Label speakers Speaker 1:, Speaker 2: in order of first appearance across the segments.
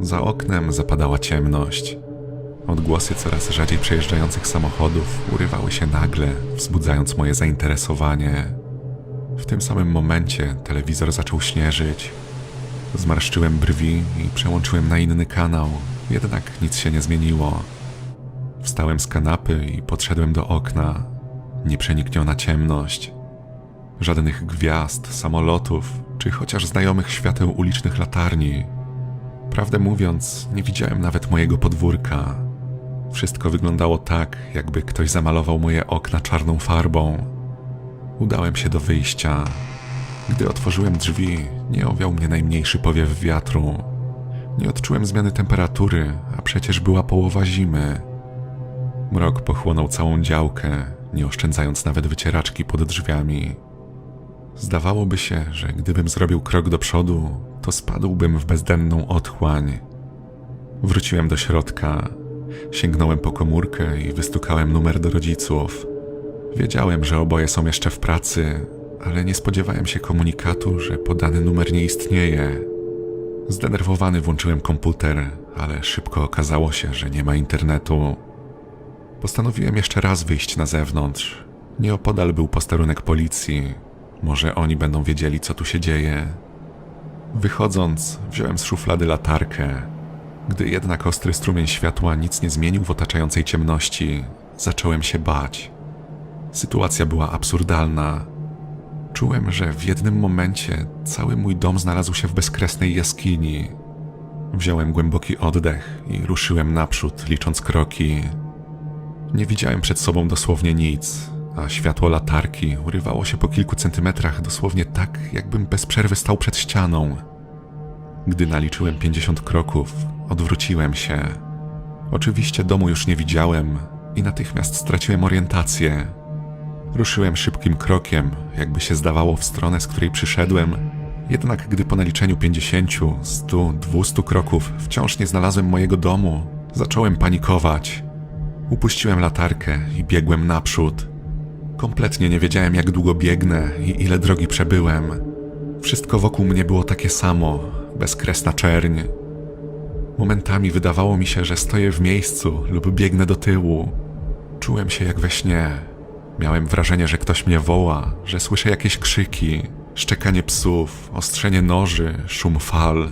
Speaker 1: Za oknem zapadała ciemność. Odgłosy coraz rzadziej przejeżdżających samochodów urywały się nagle, wzbudzając moje zainteresowanie. W tym samym momencie telewizor zaczął śnieżyć. Zmarszczyłem brwi i przełączyłem na inny kanał, jednak nic się nie zmieniło. Wstałem z kanapy i podszedłem do okna. Nieprzenikniona ciemność. Żadnych gwiazd, samolotów, czy chociaż znajomych świateł ulicznych latarni. Prawdę mówiąc, nie widziałem nawet mojego podwórka. Wszystko wyglądało tak, jakby ktoś zamalował moje okna czarną farbą. Udałem się do wyjścia. Gdy otworzyłem drzwi, nie owiał mnie najmniejszy powiew wiatru. Nie odczułem zmiany temperatury, a przecież była połowa zimy. Mrok pochłonął całą działkę, nie oszczędzając nawet wycieraczki pod drzwiami. Zdawałoby się, że gdybym zrobił krok do przodu, to spadłbym w bezdenną otchłań. Wróciłem do środka. Sięgnąłem po komórkę i wystukałem numer do rodziców. Wiedziałem, że oboje są jeszcze w pracy, ale nie spodziewałem się komunikatu, że podany numer nie istnieje. Zdenerwowany włączyłem komputer, ale szybko okazało się, że nie ma internetu. Postanowiłem jeszcze raz wyjść na zewnątrz. Nieopodal był posterunek policji. Może oni będą wiedzieli, co tu się dzieje. Wychodząc, wziąłem z szuflady latarkę. Gdy jednak ostry strumień światła nic nie zmienił w otaczającej ciemności, zacząłem się bać. Sytuacja była absurdalna. Czułem, że w jednym momencie cały mój dom znalazł się w bezkresnej jaskini. Wziąłem głęboki oddech i ruszyłem naprzód, licząc kroki. Nie widziałem przed sobą dosłownie nic, a światło latarki urywało się po kilku centymetrach dosłownie tak, jakbym bez przerwy stał przed ścianą. Gdy naliczyłem 50 kroków, odwróciłem się. Oczywiście domu już nie widziałem i natychmiast straciłem orientację. Ruszyłem szybkim krokiem, jakby się zdawało w stronę, z której przyszedłem. Jednak gdy po naliczeniu 50, 100, 200 kroków wciąż nie znalazłem mojego domu, zacząłem panikować. Upuściłem latarkę i biegłem naprzód. Kompletnie nie wiedziałem, jak długo biegnę i ile drogi przebyłem. Wszystko wokół mnie było takie samo, bezkresna czerń. Momentami wydawało mi się, że stoję w miejscu lub biegnę do tyłu. Czułem się jak we śnie. Miałem wrażenie, że ktoś mnie woła, że słyszę jakieś krzyki, szczekanie psów, ostrzenie noży, szum fal.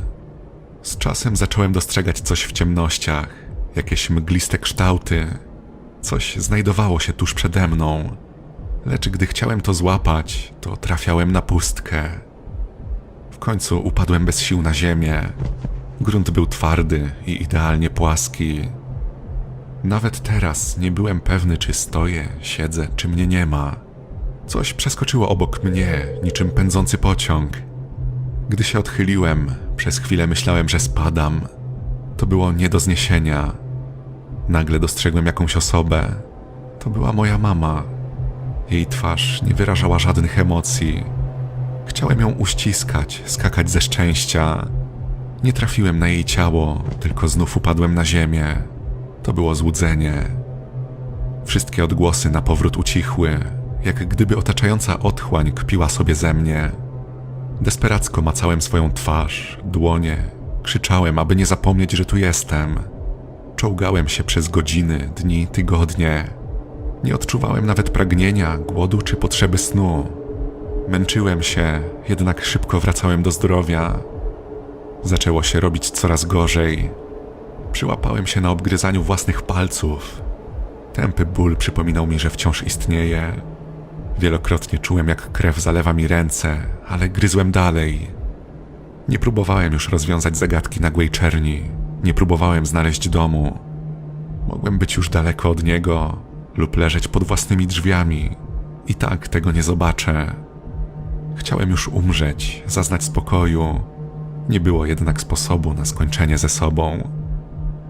Speaker 1: Z czasem zacząłem dostrzegać coś w ciemnościach, jakieś mgliste kształty. Coś znajdowało się tuż przede mną, lecz gdy chciałem to złapać, to trafiałem na pustkę. W końcu upadłem bez sił na ziemię. Grunt był twardy i idealnie płaski. Nawet teraz nie byłem pewny, czy stoję, siedzę, czy mnie nie ma. Coś przeskoczyło obok mnie, niczym pędzący pociąg. Gdy się odchyliłem, przez chwilę myślałem, że spadam. To było nie do zniesienia. Nagle dostrzegłem jakąś osobę. To była moja mama. Jej twarz nie wyrażała żadnych emocji. Chciałem ją uściskać, skakać ze szczęścia. Nie trafiłem na jej ciało, tylko znów upadłem na ziemię. To było złudzenie. Wszystkie odgłosy na powrót ucichły, jak gdyby otaczająca otchłań kpiła sobie ze mnie. Desperacko macałem swoją twarz, dłonie, krzyczałem, aby nie zapomnieć, że tu jestem. Czołgałem się przez godziny, dni, tygodnie. Nie odczuwałem nawet pragnienia, głodu czy potrzeby snu. Męczyłem się, jednak szybko wracałem do zdrowia. Zaczęło się robić coraz gorzej. Przyłapałem się na obgryzaniu własnych palców. Tępy ból przypominał mi, że wciąż istnieje. Wielokrotnie czułem, jak krew zalewa mi ręce, ale gryzłem dalej. Nie próbowałem już rozwiązać zagadki nagłej czerni. Nie próbowałem znaleźć domu. Mogłem być już daleko od niego lub leżeć pod własnymi drzwiami. I tak tego nie zobaczę. Chciałem już umrzeć, zaznać spokoju. Nie było jednak sposobu na skończenie ze sobą.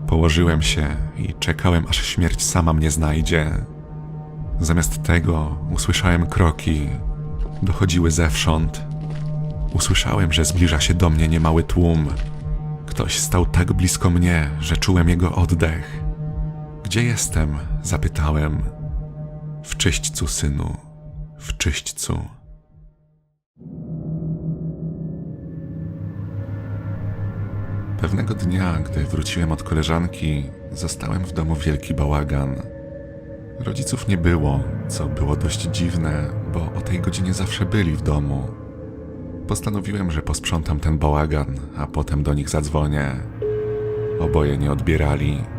Speaker 1: Położyłem się i czekałem, aż śmierć sama mnie znajdzie. Zamiast tego usłyszałem kroki. Dochodziły zewsząd. Usłyszałem, że zbliża się do mnie niemały tłum. Ktoś stał tak blisko mnie, że czułem jego oddech. Gdzie jestem? zapytałem. W czyśćcu, synu, w czyśćcu. Pewnego dnia, gdy wróciłem od koleżanki, zastałem w domu wielki bałagan. Rodziców nie było, co było dość dziwne, bo o tej godzinie zawsze byli w domu. Postanowiłem, że posprzątam ten bałagan, a potem do nich zadzwonię. Oboje nie odbierali.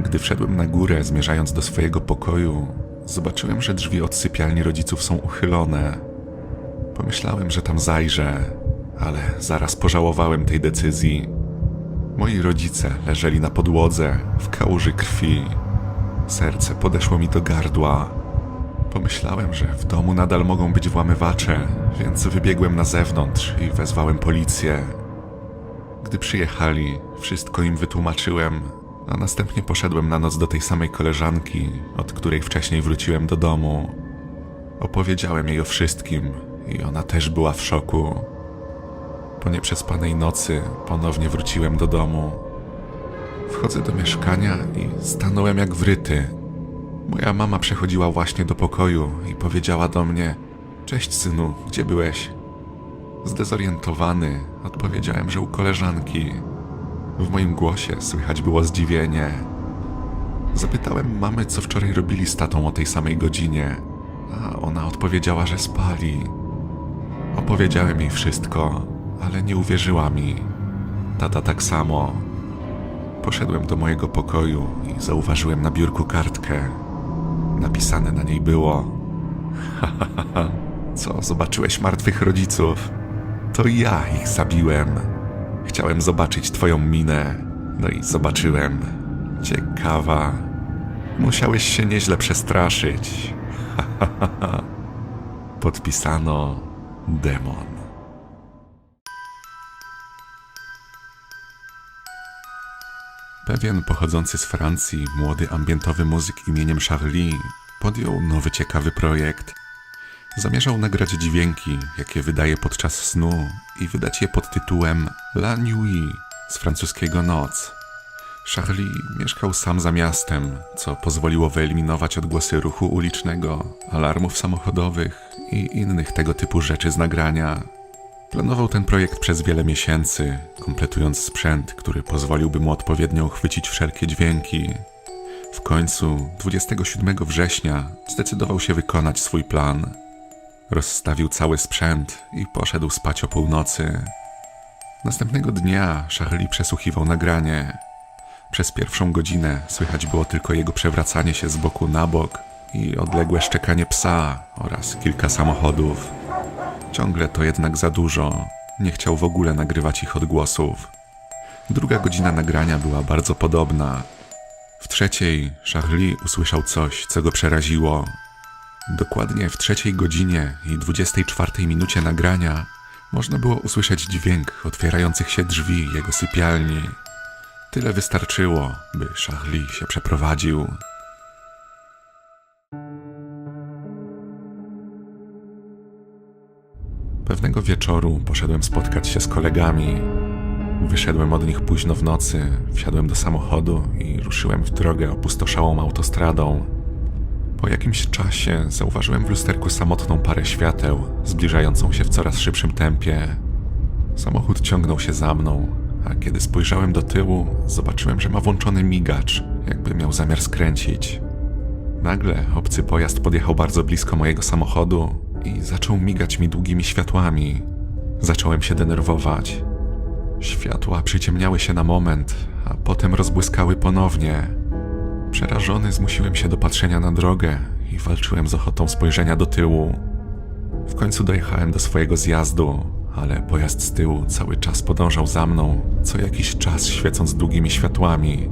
Speaker 1: Gdy wszedłem na górę, zmierzając do swojego pokoju, zobaczyłem, że drzwi od sypialni rodziców są uchylone. Pomyślałem, że tam zajrzę, ale zaraz pożałowałem tej decyzji. Moi rodzice leżeli na podłodze, w kałuży krwi. Serce podeszło mi do gardła. Pomyślałem, że w domu nadal mogą być włamywacze, więc wybiegłem na zewnątrz i wezwałem policję. Gdy przyjechali, wszystko im wytłumaczyłem, a następnie poszedłem na noc do tej samej koleżanki, od której wcześniej wróciłem do domu. Opowiedziałem jej o wszystkim i ona też była w szoku. Po nieprzespanej nocy ponownie wróciłem do domu. Wchodzę do mieszkania i stanąłem jak wryty. Moja mama przechodziła właśnie do pokoju i powiedziała do mnie: Cześć synu, gdzie byłeś? Zdezorientowany odpowiedziałem, że u koleżanki. W moim głosie słychać było zdziwienie. Zapytałem mamy, co wczoraj robili z tatą o tej samej godzinie, a ona odpowiedziała, że spali. Opowiedziałem jej wszystko, ale nie uwierzyła mi. Tata tak samo. Poszedłem do mojego pokoju i zauważyłem na biurku kartkę. Napisane na niej było: Hahaha, co zobaczyłeś martwych rodziców? To ja ich zabiłem. Chciałem zobaczyć twoją minę, no i zobaczyłem. Ciekawa. Musiałeś się nieźle przestraszyć. Podpisano Demon. Pewien pochodzący z Francji młody ambientowy muzyk imieniem Charlie podjął nowy ciekawy projekt. Zamierzał nagrać dźwięki, jakie wydaje podczas snu i wydać je pod tytułem La Nuit z francuskiego Noc. Charlie mieszkał sam za miastem, co pozwoliło wyeliminować odgłosy ruchu ulicznego, alarmów samochodowych i innych tego typu rzeczy z nagrania. Planował ten projekt przez wiele miesięcy, kompletując sprzęt, który pozwoliłby mu odpowiednio uchwycić wszelkie dźwięki. W końcu, 27 września, zdecydował się wykonać swój plan. Rozstawił cały sprzęt i poszedł spać o północy. Następnego dnia Charlie przesłuchiwał nagranie. Przez pierwszą godzinę słychać było tylko jego przewracanie się z boku na bok i odległe szczekanie psa oraz kilka samochodów. Ciągle to jednak za dużo. Nie chciał w ogóle nagrywać ich odgłosów. Druga godzina nagrania była bardzo podobna. W trzeciej Charlie usłyszał coś, co go przeraziło. Dokładnie w trzeciej godzinie i 24 minucie nagrania można było usłyszeć dźwięk otwierających się drzwi jego sypialni. Tyle wystarczyło, by Charlie się przeprowadził. Pewnego wieczoru poszedłem spotkać się z kolegami. Wyszedłem od nich późno w nocy, wsiadłem do samochodu i ruszyłem w drogę opustoszałą autostradą. Po jakimś czasie zauważyłem w lusterku samotną parę świateł, zbliżającą się w coraz szybszym tempie. Samochód ciągnął się za mną, a kiedy spojrzałem do tyłu, zobaczyłem, że ma włączony migacz, jakby miał zamiar skręcić. Nagle obcy pojazd podjechał bardzo blisko mojego samochodu i zaczął migać mi długimi światłami. Zacząłem się denerwować. Światła przyciemniały się na moment, a potem rozbłyskały ponownie. Przerażony zmusiłem się do patrzenia na drogę i walczyłem z ochotą spojrzenia do tyłu. W końcu dojechałem do swojego zjazdu, ale pojazd z tyłu cały czas podążał za mną, co jakiś czas świecąc długimi światłami.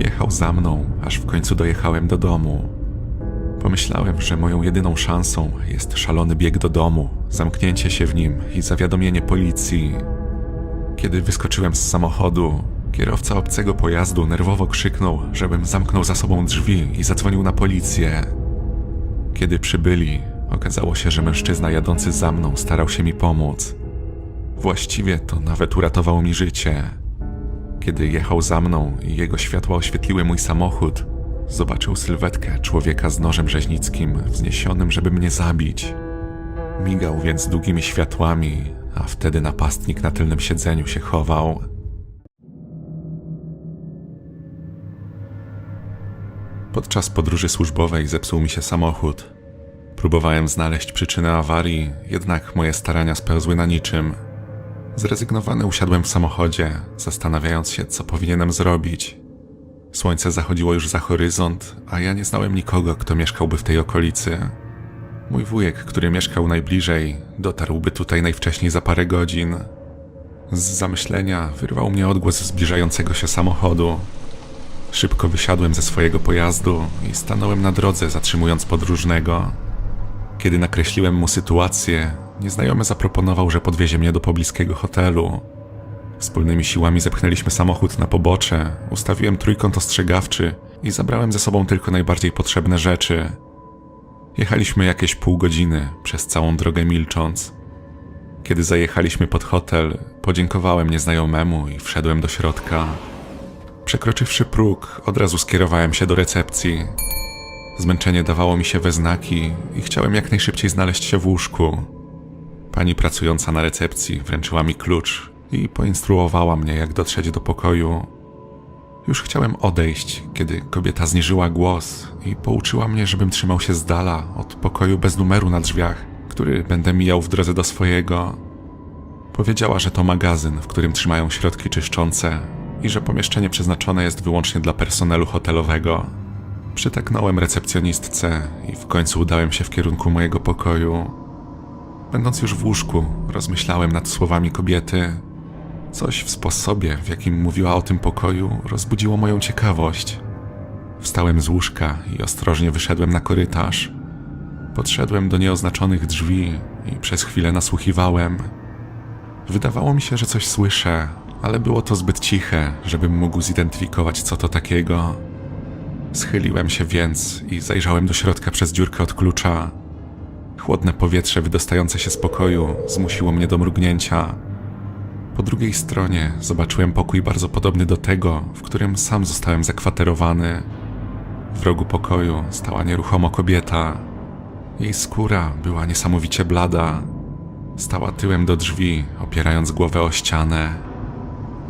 Speaker 1: Jechał za mną, aż w końcu dojechałem do domu. Pomyślałem, że moją jedyną szansą jest szalony bieg do domu, zamknięcie się w nim i zawiadomienie policji. Kiedy wyskoczyłem z samochodu, kierowca obcego pojazdu nerwowo krzyknął, żebym zamknął za sobą drzwi i zadzwonił na policję. Kiedy przybyli, okazało się, że mężczyzna jadący za mną starał się mi pomóc. Właściwie to nawet uratował mi życie. Kiedy jechał za mną i jego światła oświetliły mój samochód, zobaczył sylwetkę człowieka z nożem rzeźnickim wzniesionym, żeby mnie zabić. Migał więc długimi światłami, a wtedy napastnik na tylnym siedzeniu się chował. Podczas podróży służbowej zepsuł mi się samochód. Próbowałem znaleźć przyczynę awarii, jednak moje starania spełzły na niczym. Zrezygnowany usiadłem w samochodzie, zastanawiając się, co powinienem zrobić. Słońce zachodziło już za horyzont, a ja nie znałem nikogo, kto mieszkałby w tej okolicy. Mój wujek, który mieszkał najbliżej, dotarłby tutaj najwcześniej za parę godzin. Z zamyślenia wyrwał mnie odgłos zbliżającego się samochodu. Szybko wysiadłem ze swojego pojazdu i stanąłem na drodze, zatrzymując podróżnego. Kiedy nakreśliłem mu sytuację, nieznajomy zaproponował, że podwiezie mnie do pobliskiego hotelu. Wspólnymi siłami zepchnęliśmy samochód na pobocze, ustawiłem trójkąt ostrzegawczy i zabrałem ze sobą tylko najbardziej potrzebne rzeczy. Jechaliśmy jakieś pół godziny, przez całą drogę milcząc. Kiedy zajechaliśmy pod hotel, podziękowałem nieznajomemu i wszedłem do środka. Przekroczywszy próg, od razu skierowałem się do recepcji. Zmęczenie dawało mi się we znaki i chciałem jak najszybciej znaleźć się w łóżku. Pani pracująca na recepcji wręczyła mi klucz i poinstruowała mnie, jak dotrzeć do pokoju. Już chciałem odejść, kiedy kobieta zniżyła głos i pouczyła mnie, żebym trzymał się z dala od pokoju bez numeru na drzwiach, który będę mijał w drodze do swojego. Powiedziała, że to magazyn, w którym trzymają środki czyszczące i że pomieszczenie przeznaczone jest wyłącznie dla personelu hotelowego. Przytaknąłem recepcjonistce i w końcu udałem się w kierunku mojego pokoju. Będąc już w łóżku, rozmyślałem nad słowami kobiety. Coś w sposobie, w jakim mówiła o tym pokoju, rozbudziło moją ciekawość. Wstałem z łóżka i ostrożnie wyszedłem na korytarz. Podszedłem do nieoznaczonych drzwi i przez chwilę nasłuchiwałem. Wydawało mi się, że coś słyszę, ale było to zbyt ciche, żebym mógł zidentyfikować, co to takiego. Schyliłem się więc i zajrzałem do środka przez dziurkę od klucza. Chłodne powietrze wydostające się z pokoju zmusiło mnie do mrugnięcia. Po drugiej stronie zobaczyłem pokój bardzo podobny do tego, w którym sam zostałem zakwaterowany. W rogu pokoju stała nieruchomo kobieta. Jej skóra była niesamowicie blada. Stała tyłem do drzwi, opierając głowę o ścianę.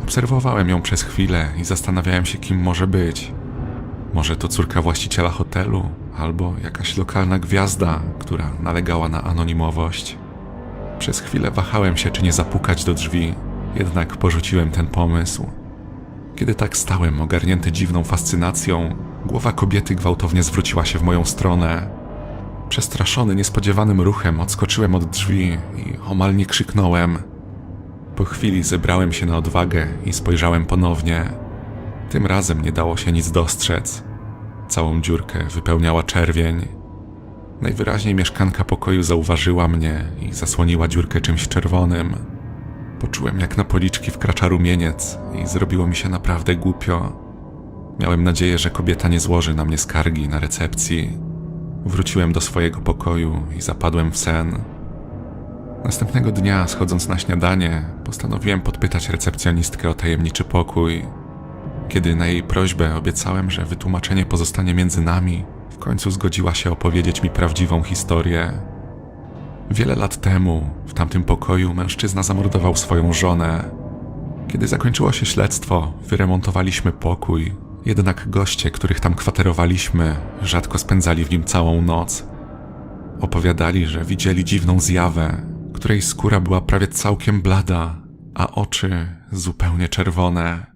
Speaker 1: Obserwowałem ją przez chwilę i zastanawiałem się, kim może być. Może to córka właściciela hotelu, albo jakaś lokalna gwiazda, która nalegała na anonimowość. Przez chwilę wahałem się, czy nie zapukać do drzwi, jednak porzuciłem ten pomysł. Kiedy tak stałem, ogarnięty dziwną fascynacją, głowa kobiety gwałtownie zwróciła się w moją stronę. Przestraszony niespodziewanym ruchem odskoczyłem od drzwi i omal nie krzyknąłem. Po chwili zebrałem się na odwagę i spojrzałem ponownie. Tym razem nie dało się nic dostrzec. Całą dziurkę wypełniała czerwień. Najwyraźniej mieszkanka pokoju zauważyła mnie i zasłoniła dziurkę czymś czerwonym. Poczułem, jak na policzki wkracza rumieniec i zrobiło mi się naprawdę głupio. Miałem nadzieję, że kobieta nie złoży na mnie skargi na recepcji. Wróciłem do swojego pokoju i zapadłem w sen. Następnego dnia, schodząc na śniadanie, postanowiłem podpytać recepcjonistkę o tajemniczy pokój. Kiedy na jej prośbę obiecałem, że wytłumaczenie pozostanie między nami, w końcu zgodziła się opowiedzieć mi prawdziwą historię. Wiele lat temu, w tamtym pokoju, mężczyzna zamordował swoją żonę. Kiedy zakończyło się śledztwo, wyremontowaliśmy pokój, jednak goście, których tam kwaterowaliśmy, rzadko spędzali w nim całą noc. Opowiadali, że widzieli dziwną zjawę, której skóra była prawie całkiem blada, a oczy zupełnie czerwone.